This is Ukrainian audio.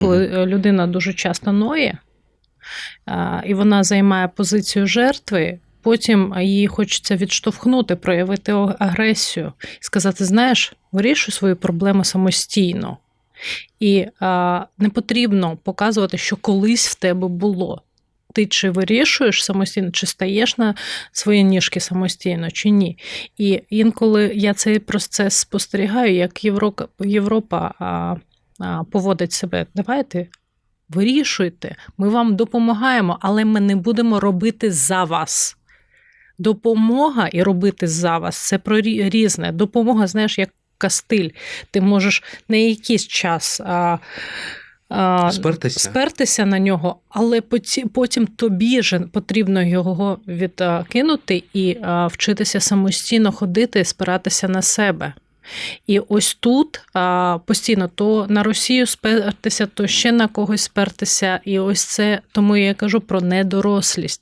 Коли е, людина дуже часто ноє, і вона займає позицію жертви, потім їй хочеться відштовхнути, проявити агресію і сказати: знаєш, вирішуй свої проблеми самостійно. І а, не потрібно показувати, що колись в тебе було. Ти чи вирішуєш самостійно, чи стаєш на свої ніжки самостійно, чи ні. І інколи я цей процес спостерігаю, як Європа, Європа поводить себе. Давайте вирішуйте, ми вам допомагаємо, але ми не будемо робити за вас. Допомога і робити за вас це про різне. Допомога, знаєш, як кастиль. Ти можеш не якийсь час. А, а, Спертися. спертися на нього, але потім тобі ж потрібно його відкинути і а, вчитися самостійно ходити, спиратися на себе. І ось тут а, постійно то на Росію спертися, то ще на когось спертися. І ось це тому я кажу про недорослість.